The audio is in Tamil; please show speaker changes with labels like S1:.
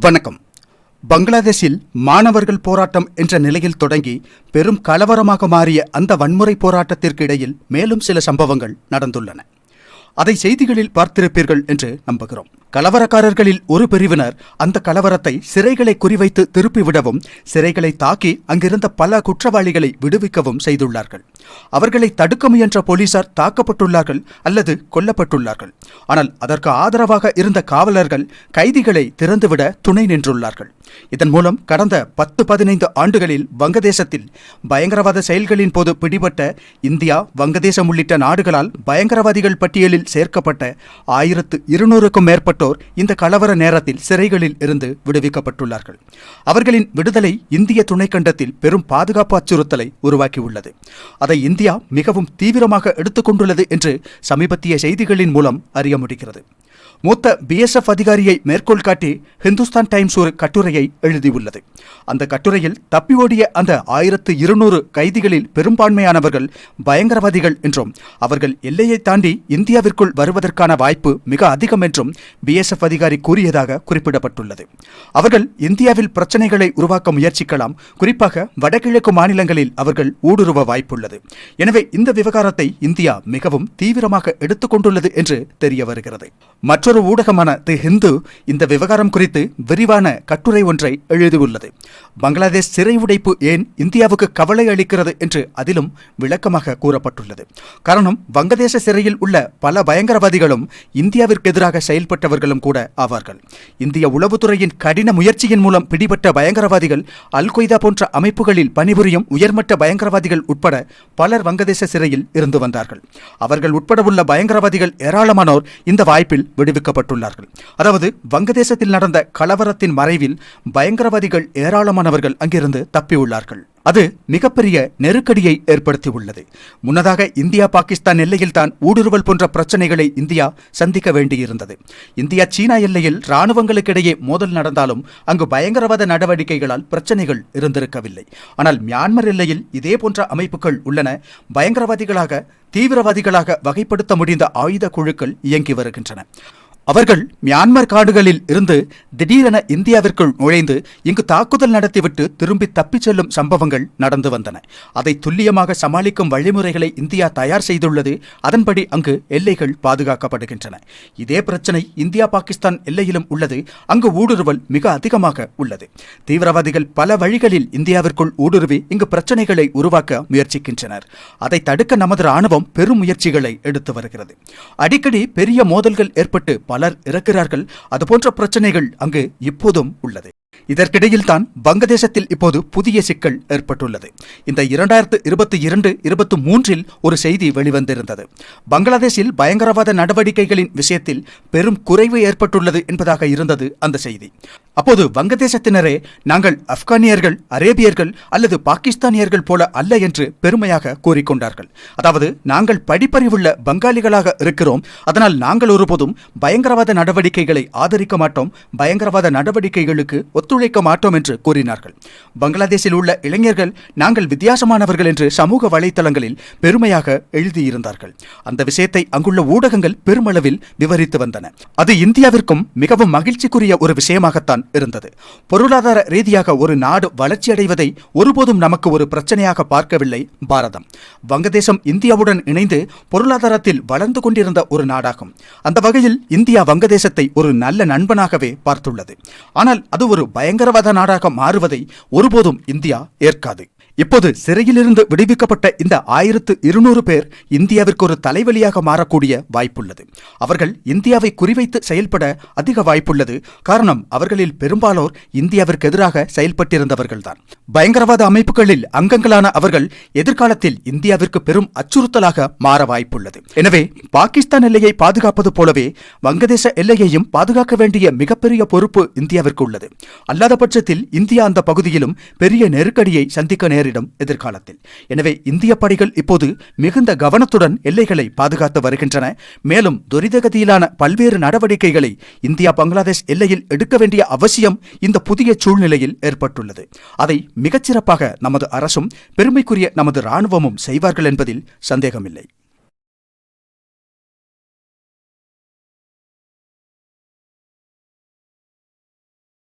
S1: வணக்கம். பங்களாதேஷில் மாணவர்கள் போராட்டம் என்ற நிலையில் தொடங்கி பெரும் கலவரமாக மாறிய அந்த வன்முறை போராட்டத்திற்கு இடையில் மேலும் சில சம்பவங்கள் நடந்துள்ளன. அதை செய்திகளில் பார்த்திருப்பீர்கள் என்று நம்புகிறோம். கலவரக்காரர்களில் ஒரு பிரிவினர் அந்த கலவரத்தை சிறைகளை குறிவைத்து திருப்பிவிடவும் சிறைகளை தாக்கி அங்கிருந்த பல குற்றவாளிகளை விடுவிக்கவும் செய்துள்ளார்கள். அவர்களை தடுக்க முயன்ற போலீசார் தாக்கப்பட்டுள்ளார்கள் அல்லது கொல்லப்பட்டுள்ளார்கள். ஆனால் அதற்கு ஆதரவாக இருந்த காவலர்கள் கைதிகளை திறந்துவிட துணை நின்றுள்ளார்கள். இதன் மூலம் கடந்த பத்து பதினைந்து ஆண்டுகளில் வங்கதேசத்தில் பயங்கரவாத செயல்களின் போது பிடிபட்ட இந்தியா வங்கதேசம் உள்ளிட்ட நாடுகளால் பயங்கரவாதிகள் பட்டியலில் சேர்க்கப்பட்ட ஆயிரத்து இருநூறுக்கும் மேற்பட்ட மேற்பட்டோர் இந்த கலவர நேரத்தில் சிறைகளில் இருந்து விடுவிக்கப்பட்டுள்ளார்கள். அவர்களின் விடுதலை இந்திய துணைக்கண்டத்தில் பெரும் பாதுகாப்பு அச்சுறுத்தலை உருவாக்கியுள்ளது. அதை இந்தியா மிகவும் தீவிரமாக எடுத்துக்கொண்டுள்ளது என்று சமீபத்திய செய்திகளின் மூலம் அறிய முடிகிறது. மூத்த பிஎஸ்எஃப் அதிகாரியை மேற்கோள் காட்டி ஹிந்துஸ்தான் டைம்ஸ் ஒரு கட்டுரையை எழுதியுள்ளது. அந்த கட்டுரையில் தப்பி ஓடிய அந்த ஆயிரத்து இருநூறு கைதிகளில் பெரும்பான்மையானவர்கள் பயங்கரவாதிகள் என்றும் அவர்கள் எல்லையை தாண்டி இந்தியாவிற்குள் வருவதற்கான வாய்ப்பு மிக அதிகம் என்றும் பிஎஸ்எஃப் அதிகாரி கூறியதாக குறிப்பிடப்பட்டுள்ளது. அவர்கள் இந்தியாவில் பிரச்சனைகளை உருவாக்க முயற்சிக்கலாம். குறிப்பாக வடகிழக்கு மாநிலங்களில் அவர்கள் ஊடுருவ வாய்ப்புள்ளது. எனவே இந்த விவகாரத்தை இந்தியா மிகவும் தீவிரமாக எடுத்துக்கொண்டுள்ளது என்று தெரிய வருகிறது. மற்றொரு ஊடகமான தி ஹிந்து இந்த விவகாரம் குறித்து விரிவான கட்டுரை ஒன்றை எழுதியுள்ளது. பங்களாதேஷ் சிறை உடைப்பு ஏன் இந்தியாவுக்கு கவலை அளிக்கிறது என்று அதிலும் விளக்கமாக கூறப்பட்டுள்ளது. காரணம் வங்கதேச சிறையில் உள்ள பல பயங்கரவாதிகளும் இந்தியாவிற்கு எதிராக செயல்பட்டவர்களும் கூட ஆவார்கள். இந்திய உளவுத்துறையின் கடின முயற்சியின் மூலம் பிடிபட்ட பயங்கரவாதிகள் அல் கொய்தா போன்ற அமைப்புகளில் பணிபுரியும் உயர்மட்ட பயங்கரவாதிகள் உட்பட பலர் வங்கதேச சிறையில் இருந்து வந்தார்கள். அவர்கள் உட்பட உள்ள பயங்கரவாதிகள் ஏராளமானோர் இந்த வாய்ப்பில் விடுவிக்கப்பட்டுள்ளார்கள். அதாவது வங்கதேசத்தில் நடந்த கலவரத்தின் மறைவில் பயங்கரவாதிகள் ஏராளமானவர்கள் அங்கிருந்து தப்பியுள்ளார்கள். அது மிகப்பெரிய நெருக்கடியை ஏற்படுத்தியுள்ளது. முன்னதாக இந்தியா பாகிஸ்தான் எல்லையில்தான் ஊடுருவல் போன்ற பிரச்சனைகளை இந்தியா சந்திக்க வேண்டியிருந்தது. இந்தியா சீனா எல்லையில் இராணுவங்களுக்கிடையே மோதல் நடந்தாலும் அங்கு பயங்கரவாத நடவடிக்கைகளால் பிரச்சனைகள் இருந்திருக்கவில்லை. ஆனால் மியான்மர் எல்லையில் இதே போன்ற அமைப்புகள் உள்ளன. பயங்கரவாதிகளாக தீவிரவாதிகளாக வகைப்படுத்த முடிந்த ஆயுத குழுக்கள் இயங்கி வருகின்றன. அவர்கள் மியான்மர் காடுகளில் இருந்து திடீரென இந்தியாவிற்குள் நுழைந்து இங்கு தாக்குதல் நடத்திவிட்டு திரும்பி தப்பிச் செல்லும் சம்பவங்கள் நடந்து வந்தன. அதை துல்லியமாக சமாளிக்கும் வழிமுறைகளை இந்தியா தயார் செய்துள்ளது. அதன்படி அங்கு எல்லைகள் பாதுகாக்கப்படுகின்றன. இதே பிரச்சனை இந்தியா பாகிஸ்தான் எல்லையிலும் உள்ளது. அங்கு ஊடுருவல் மிக அதிகமாக உள்ளது. தீவிரவாதிகள் பல வழிகளில் இந்தியாவிற்குள் ஊடுருவி இங்கு பிரச்சனைகளை உருவாக்க முயற்சிக்கின்றனர். அதை தடுக்க நமது ராணுவம் பெரும் முயற்சிகளை எடுத்து வருகிறது. அடிக்கடி பெரிய மோதல்கள் ஏற்பட்டு பலர் இறக்கிறார்கள். அதுபோன்ற பிரச்சனைகள் அங்கு இப்போதும் உள்ளது. இதற்கிடையில்தான் வங்கதேசத்தில் இப்போது புதிய சிக்கல் ஏற்பட்டுள்ளது. இந்த இரண்டாயிரத்து இருபத்தி இரண்டு இருபத்தி மூன்றில் ஒரு செய்தி வெளிவந்திருந்தது. பங்களாதேஷில் பயங்கரவாத நடவடிக்கைகளின் விஷயத்தில் பெரும் குறைவு ஏற்பட்டுள்ளது என்பதாக இருந்தது அந்த செய்தி. அப்போது வங்கதேசத்தினரே நாங்கள் ஆப்கானியர்கள் அரேபியர்கள் அல்லது பாகிஸ்தானியர்கள் போல அல்ல என்று பெருமையாக கூறிக்கொண்டார்கள். அதாவது நாங்கள் படிப்பறிவுள்ள பங்காளிகளாக இருக்கிறோம். அதனால் நாங்கள் ஒருபோதும் பயங்கரவாத நடவடிக்கைகளை ஆதரிக்க மாட்டோம். பயங்கரவாத நடவடிக்கைகளுக்கு ஒத்துழைக்க மாட்டோம் என்று கூறினார்கள். பங்களாதேஷில் உள்ள இளைஞர்கள் நாங்கள் வித்தியாசமானவர்கள் என்று சமூக வலைத்தளங்களில் பெருமையாக எழுதியிருந்தார்கள். அந்த விஷயத்தை அங்குள்ள ஊடகங்கள் பெருமளவில் விவரித்து வந்தன. அது இந்தியாவிற்கும் மிகவும் மகிழ்ச்சிக்குரிய ஒரு விஷயமாகத்தான் இருந்தது. பொருளாதார ரீதியாக ஒரு நாடு வளர்ச்சியடைவதை ஒருபோதும் நமக்கு ஒரு பிரச்சனையாக பார்க்கவில்லை பாரதம். வங்கதேசம் இந்தியாவுடன் இணைந்து பொருளாதாரத்தில் வளர்ந்து கொண்டிருந்த ஒரு நாடாகும். அந்த வகையில் இந்தியா வங்கதேசத்தை ஒரு நல்ல நண்பனாகவே பார்த்துள்ளது. ஆனால் அது ஒரு பயங்கரவாத நாடாக மாறுவதை ஒருபோதும் இந்தியா ஏற்காது. இப்போது சிறையிலிருந்து விடுவிக்கப்பட்ட இந்த ஆயிரத்து இருநூறு பேர் இந்தியாவிற்கு ஒரு தலைவலியாக மாறக்கூடிய வாய்ப்புள்ளது. அவர்கள் இந்தியாவை குறிவைத்து செயல்பட அதிக வாய்ப்புள்ளது. காரணம் அவர்களில் அவர்களில் பெரும்பாலோர் இந்தியாவிற்கு எதிராக செயல்பட்டிருந்தவர்கள்தான். பயங்கரவாத அமைப்புகளில் அங்கங்களான அவர்கள் எதிர்காலத்தில் இந்தியாவிற்கு பெரும் அச்சுறுத்தலாக மாற வாய்ப்புள்ளது. எனவே பாகிஸ்தான் எல்லையை பாதுகாப்பது போலவே வங்கதேச எல்லையையும் பாதுகாக்க வேண்டிய மிகப்பெரிய பொறுப்பு இந்தியாவிற்கு உள்ளது. அல்லாத பட்சத்தில் இந்தியா அந்த பகுதியிலும் பெரிய நெருக்கடியை சந்திக்க நேரிடும் எதிர்காலத்தில். எனவே இந்திய படைகள் இப்போது மிகுந்த கவனத்துடன் எல்லைகளை பாதுகாத்து வருகின்றன. மேலும் துரிதகதியிலான பல்வேறு நடவடிக்கைகளை இந்தியா பங்களாதேஷ் எல்லையில் எடுக்க வேண்டிய அவசியம் அவசியம் இந்த புதிய சூழ்நிலையில் ஏற்பட்டுள்ளது. அதை மிகச்சிறப்பாக நமது அரசும் பெருமைக்குரிய நமது ராணுவமும் செய்வார்கள் என்பதில் சந்தேகமில்லை.